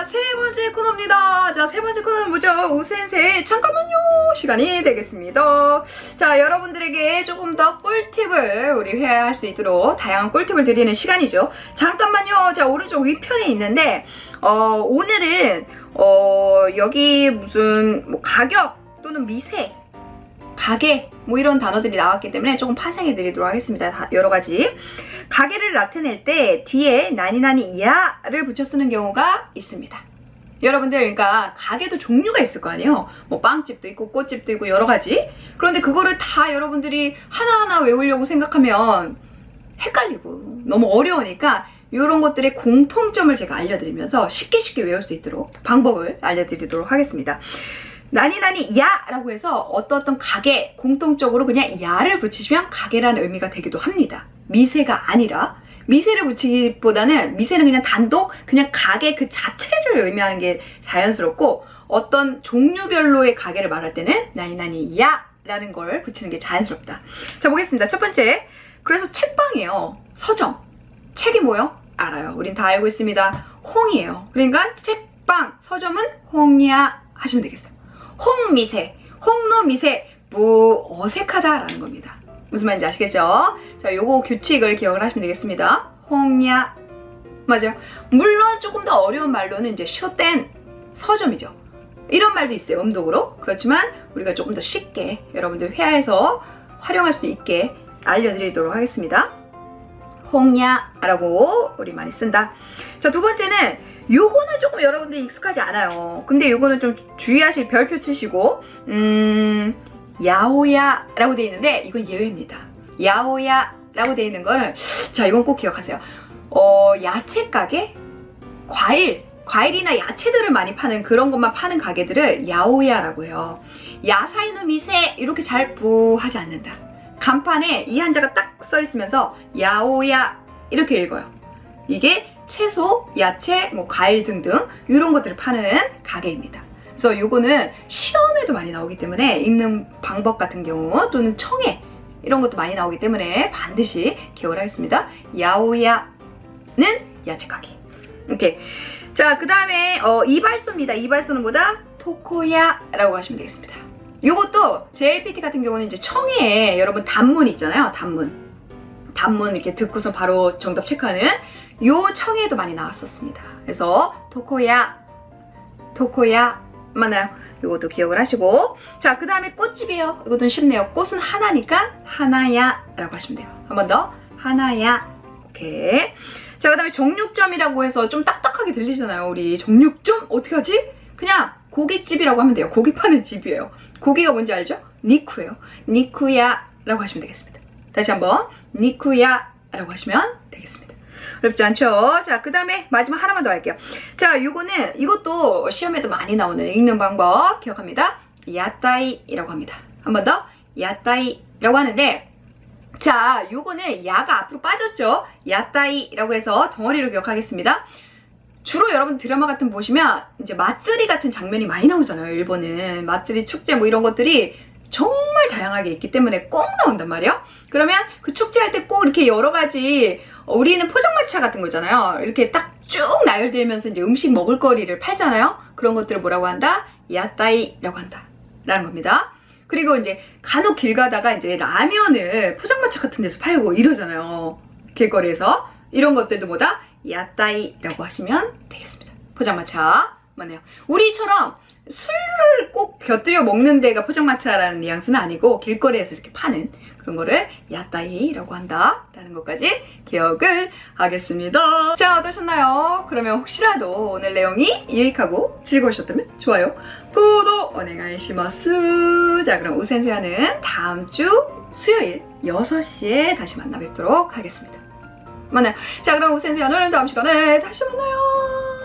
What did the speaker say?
자, 세 번째 코너입니다. 자, 세 번째 코너는 뭐죠? 우센세 잠깐만요 시간이 되겠습니다. 자, 여러분들에게 조금 더 꿀팁을 우리 회화할 수 있도록 다양한 꿀팁을 드리는 시간이죠. 잠깐만요. 자, 오른쪽 위편에 있는데 어, 오늘은 어, 여기 무슨 뭐 가격 또는 미세 가게 뭐 이런 단어들이 나왔기 때문에 조금 파생해 드리도록 하겠습니다. 다 여러 가지. 가게를 나타낼 때 뒤에 나니나니 야를 붙여 쓰는 경우가 있습니다. 여러분들 그러니까 가게도 종류가 있을 거 아니에요. 뭐 빵집도 있고 꽃집도 있고 여러 가지. 그런데 그거를 다 여러분들이 하나하나 외우려고 생각하면 헷갈리고 너무 어려우니까 이런 것들의 공통점을 제가 알려드리면서 쉽게 쉽게 외울 수 있도록 방법을 알려드리도록 하겠습니다. 나니나니 야 라고 해서 어떤 어떤 가게 공통적으로 그냥 야를 붙이시면 가게라는 의미가 되기도 합니다. 미세가 아니라 미세를 붙이기보다는 미세는 그냥 단독 그냥 가게 그 자체를 의미하는 게 자연스럽고 어떤 종류별로의 가게를 말할 때는 나니나니 야 라는 걸 붙이는 게 자연스럽다. 자 보겠습니다. 첫 번째 그래서 책방이에요. 서점 책이 뭐요? 알아요. 우린 다 알고 있습니다. 홍이에요. 그러니까 책방 서점은 홍야 하시면 되겠어요. 홍미세, 홍노미세, 무 어색하다라는 겁니다. 무슨 말인지 아시겠죠? 자, 요거 규칙을 기억을 하시면 되겠습니다. 홍야 맞아요. 물론 조금 더 어려운 말로는 이제 쇼땐 서점이죠. 이런 말도 있어요. 음독으로. 그렇지만 우리가 조금 더 쉽게 여러분들 회화에서 활용할 수 있게 알려드리도록 하겠습니다. 홍야라고 우리 많이 쓴다. 자, 두 번째는 요거는 조금 여러분들 익숙하지 않아요. 근데 요거는 좀 주의하실 별표 치시고, 음, 야오야 라고 돼 있는데, 이건 예외입니다. 야오야 라고 돼 있는 걸, 자, 이건 꼭 기억하세요. 어, 야채 가게? 과일, 과일이나 야채들을 많이 파는 그런 것만 파는 가게들을 야오야라고 해요. 야사이노 미세, 이렇게 잘 부하지 않는다. 간판에 이 한자가 딱 써 있으면서 야오야, 이렇게 읽어요. 이게 채소, 야채, 뭐 과일 등등 이런 것들을 파는 가게입니다. 그래서 요거는 시험에도 많이 나오기 때문에 읽는 방법 같은 경우 또는 청해 이런 것도 많이 나오기 때문에 반드시 기억을 하겠습니다. 야오야는 야채 가게. 이렇게. 자, 그 다음에 어, 이발소입니다. 이발소는 뭐다? 토코야라고 하시면 되겠습니다. 요것도 JLPT 같은 경우는 이제 청해에 여러분 단문 있잖아요. 단문. 단문 이렇게 듣고서 바로 정답 체크하는 요 청에도 많이 나왔었습니다. 그래서 토코야, 토코야 맞나요? 요것도 기억을 하시고 자 그 다음에 꽃집이에요. 이것도 쉽네요. 꽃은 하나니까 하나야 라고 하시면 돼요. 한 번 더 하나야 오케이. 자 그 다음에 정육점이라고 해서 좀 딱딱하게 들리잖아요. 우리 정육점 어떻게 하지? 그냥 고깃집이라고 하면 돼요. 고기 파는 집이에요. 고기가 뭔지 알죠? 니쿠예요. 니쿠야 라고 하시면 되겠습니다. 다시 한번 니쿠야 라고 하시면 되겠습니다. 어렵지 않죠? 자, 그 다음에 마지막 하나만 더 할게요. 자, 요거는 이것도 시험에도 많이 나오는 읽는 방법 기억합니다. 야따이라고 합니다. 한 번 더 야따이라고 하는데 자, 요거는 야가 앞으로 빠졌죠? 야따이라고 해서 덩어리로 기억하겠습니다. 주로 여러분 드라마 같은 거 보시면 이제 맛쓰리 같은 장면이 많이 나오잖아요. 일본은 맛쓰리 축제 뭐 이런 것들이 정말 다양하게 있기 때문에 꼭 나온단 말이에요. 그러면 그 축제할 때 꼭 이렇게 여러 가지 어, 우리는 포장마차 같은 거잖아요. 이렇게 딱 쭉 나열되면서 이제 음식 먹을거리를 팔잖아요. 그런 것들을 뭐라고 한다? 야따이라고 한다. 라는 겁니다. 그리고 이제 간혹 길 가다가 이제 라면을 포장마차 같은 데서 팔고 이러잖아요. 길거리에서. 이런 것들도 뭐다? 야따이라고 하시면 되겠습니다. 포장마차. 맞네요. 우리처럼 술을 꼭 곁들여 먹는 데가 포장마차라는 뉘앙스는 아니고 길거리에서 이렇게 파는 그런 거를 야따이라고 한다 라는 것까지 기억을 하겠습니다. 자 어떠셨나요? 그러면 혹시라도 오늘 내용이 유익하고 즐거우셨다면 좋아요, 구독 오네가이시마스 자 그럼 우센세아는 다음 주 수요일 6시에 다시 만나 뵙도록 하겠습니다. 만나요. 자 그럼 우센세아는 다음 시간에 다시 만나요.